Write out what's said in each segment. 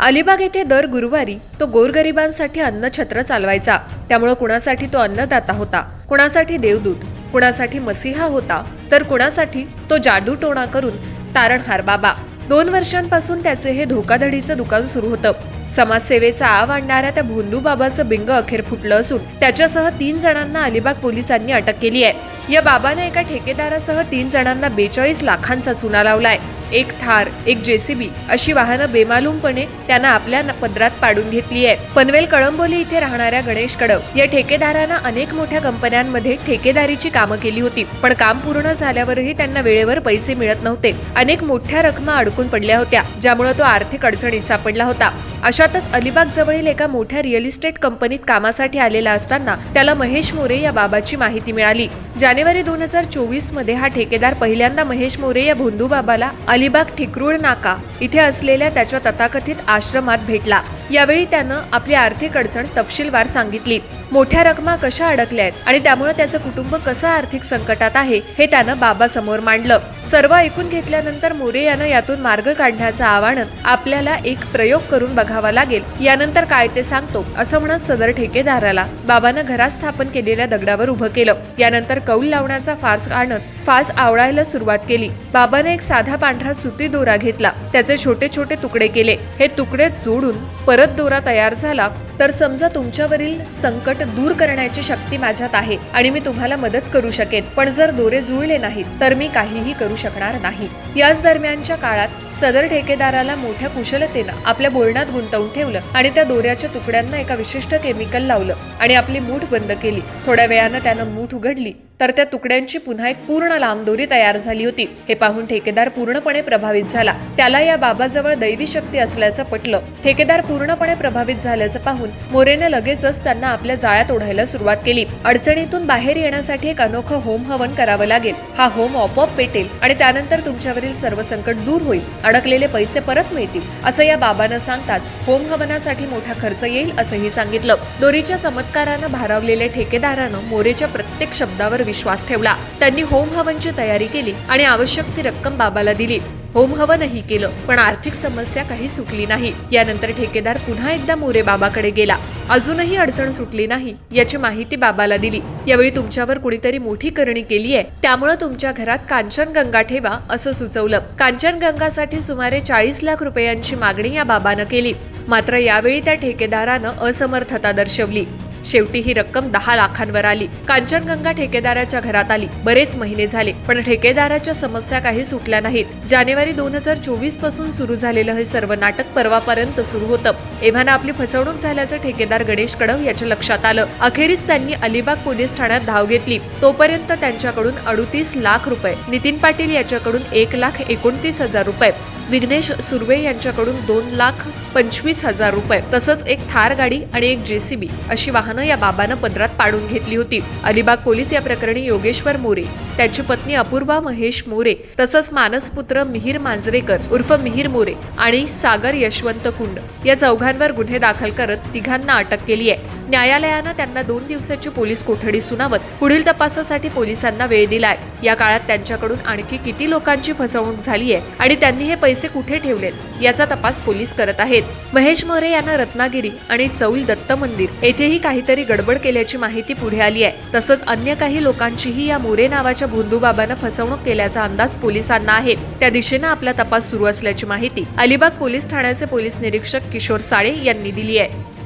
अलिबाग येथे दर गुरुवारी तो गोरगरिबांसाठी अन्नछत्र चालवायचा. त्यामुळं कुणासाठी तो अन्नदाता होता? कुणासाठी देवदूत? कुणासाठी मसिहा होता? तर कुणासाठी तो जादूटोणा करून तारणहार बाबा? दोन वर्षांपासून त्याचे हे धोकाधडीचं दुकान सुरू होतं. समाजसेवेचा आव आणणाऱ्या त्या भोंदू बाबाचं बिंग अखेर फुटलं असून त्याच्यासह तीन जणांना अलिबाग पोलिसांनी अटक केली आहे. या बाबानं एका ठेकेदारासह तीन जणांना बेचाळीस लाखांचा चुना लावलाय. एक थार एक जेसीबी अशी वाहनं बेमालूमपणे त्यांना आपल्या न- पदरात पाडून घेतली आहे. पनवेल कळंबोली इथे राहणाऱ्या गणेश कडव या ठेकेदारानं अनेक मोठ्या कंपन्यांमध्ये ठेकेदारीची कामं केली होती पण काम पूर्ण झाल्यावरही त्यांना वेळेवर पैसे मिळत नव्हते. अनेक मोठ्या रकमा अडकून पडल्या होत्या ज्यामुळे तो आर्थिक अडचणीत सापडला होता. अशातच अलिबाग जवळील एका मोठ्या रिअल इस्टेट कंपनीत कामासाठी आलेला असताना त्याला महेश मोरे या बाबाची माहिती मिळाली जानेवारी दोन हजार चोवीसमध्ये हा ठेकेदार पहिल्यांदा महेश मोरे या भोंदूबाबाला अलिबाग ठिकरूळ नाका इथे असलेल्या त्याच्या तथाकथित आश्रमात भेटला. यावेळी त्यानं आपली आर्थिक अडचण तपशीलवार सांगितली. मोठ्या रकमा कशा अडकल्या आहेत आणि त्यामुळे त्याचं कुटुंब कसं आर्थिक संकटात आहे हे त्यानं बाबासमोर मांडलं. सर्व ऐकून घेतल्यानंतर मोरे यानं यातून मार्ग काढण्याचं आवाहन आपल्याला एक प्रयोग करून बघावा लागेल. यानंतर काय ते सांगतो असं म्हणत सदर ठेकेदाराला बाबानं घरात स्थापन केलेल्या दगडावर उभं केलं. यानंतर कौल लावण्याचा फार्स आणत फास आवळायला सुरुवात केली. बाबाने एक साधा पांढरा सुती दोरा घेतला. त्याचे छोटे छोटे तुकडे केले. हे तुकडे जोडून परत दोरा तयार झाला तर समजा तुमच्यावरील संकट दूर करण्याची शक्ती माझ्यात आहे आणि मी तुम्हाला मदत करू शकेन. पण जर दोरे जुळले नाहीत तर मी काहीही करू शकणार नाही. याच दरम्यानच्या काळात सदर ठेकेदाराला मोठ्या कुशलतेनं आपल्या बोलण्यात गुंतवून ठेवलं आणि त्या दोऱ्याच्या तुकड्यांना एका विशिष्ट केमिकल लावलं आणि आपली मूठ बंद केली. थोड्या वेळानं त्यानं मूठ उघडली. तर त्या तुकड्यांची पुन्हा एक पूर्ण लांब दोरी तयार झाली होती. हे पाहून ठेकेदार पूर्णपणे प्रभावित झाला. त्याला या बाबाजवळ दैवी शक्ती असल्याचं पटलं. ठेकेदार पूर्णपणे प्रभावित झाल्याचं पाहून मोरेने लगेचच त्यांना आपल्या जाळ्यात ओढायला सुरुवात केली. अडचणीतून बाहेर येण्यासाठी एक अनोखं होम हवन करावं लागेल. हा होम आपोआप पेटेल आणि त्यानंतर तुमच्यावरील सर्व संकट दूर होईल. अडकलेले पैसे परत मिळतील असं या बाबानं सांगताच होम हवनासाठी मोठा खर्च येईल असंही सांगितलं. दोरीच्या चमत्कारानं भारावलेल्या ठेकेदारानं मोरेच्या प्रत्येक शब्दावर विश्वास ठेवला. त्यांनी होम हवनची तयारी केली आणि आवश्यक ती रक्कम बाबाला दिली. होम हवनही केलं पण आर्थिक समस्या काही सुटली नाही. यानंतर ठेकेदार पुन्हा एकदा मोरे बाबाकडे गेला. अजूनही अडचण सुटली नाही याची माहिती बाबाला दिली. यावेळी तुमच्यावर कुणीतरी मोठी करणी केली आहे त्यामुळे तुमच्या घरात कांचनगंगा ठेवा असं सुचवलं. कांचनगंगासाठी सुमारे चाळीस लाख रुपयांची मागणी या बाबानं केली. मात्र यावेळी त्या ठेकेदारानं असमर्थता दर्शवली. शेवटी ही रक्कम दहा लाखांवर आली. कांचनगंगा ठेकेदाराच्या घरात आली. बरेच महिने झाले पण ठेकेदाराच्या समस्या काही सुटल्या नाहीत. जानेवारी दोन हजार चोवीसपासून सुरू झालेलं हे सर्व नाटक परवापर्यंत सुरू होतं. एव्हाना आपली फसवणूक झाल्याचं ठेकेदार गणेश कडव याच्या लक्षात आलं. अखेरीस त्यांनी अलिबाग पोलीस ठाण्यात धाव घेतली. तोपर्यंत त्यांच्याकडून अडुतीस लाख रुपये. नितीन पाटील याच्याकडून एक लाख एकोणतीस हजार रुपये. विघ्नेश सुर्वे यांच्याकडून दोन लाख पंचवीस हजार रुपये तसंच एक थार गाडी आणि एक जेसीबी अशी वाहनं या बाबानं पदरात पाडून घेतली होती. अलिबाग पोलीस या प्रकरणी योगेश्वर मोरे त्यांची पत्नी अपूर्वा महेश मोरे तसंच मानसपुत्र मिहीर मांजरेकर उर्फ मिहीर मोरे आणि सागर यशवंत कुंड या चौघांवर गुन्हे दाखल करत तिघांना अटक केली आहे. न्यायालयानं त्यांना दोन दिवसाची पोलीस कोठडी सुनावत पुढील तपासासाठी पोलिसांना वेळ दिलाय. या काळात त्यांच्याकडून आणखी किती लोकांची फसवणूक झाली आहे आणि त्यांनी हे पैसे कुठे ठेवलेत याचा तपास पोलीस करत आहेत. महेश मोरे यांना रत्नागिरी आणि चौल दत्त मंदिर येथेही काहीतरी गडबड केल्याची माहिती पुढे आली आहे. तसंच अन्य काही लोकांचीही या मोरे नावाच्या भोंदूबाबानं फसवणूक केल्याचा अंदाज पोलिसांना आहे. त्या दिशेनं आपला तपास सुरू असल्याची माहिती अलिबाग पोलीस ठाण्याचे पोलीस निरीक्षक किशोर साळे यांनी दिली आहे.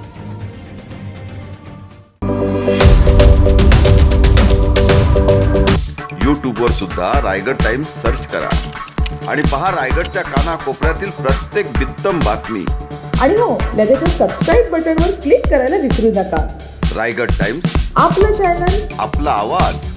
यूट्यूबवर सुद्धा रायगड टाइम्स सर्च करा. आणि पहा रायगडच्या कानाकोपऱ्यातील प्रत्येक बित्तम बातमी. आणि हो लगेचच सबस्क्राईब बटनवर क्लिक करायला विसरू नका. रायगड टाइम्स. आपलं चॅनल आपला आवाज.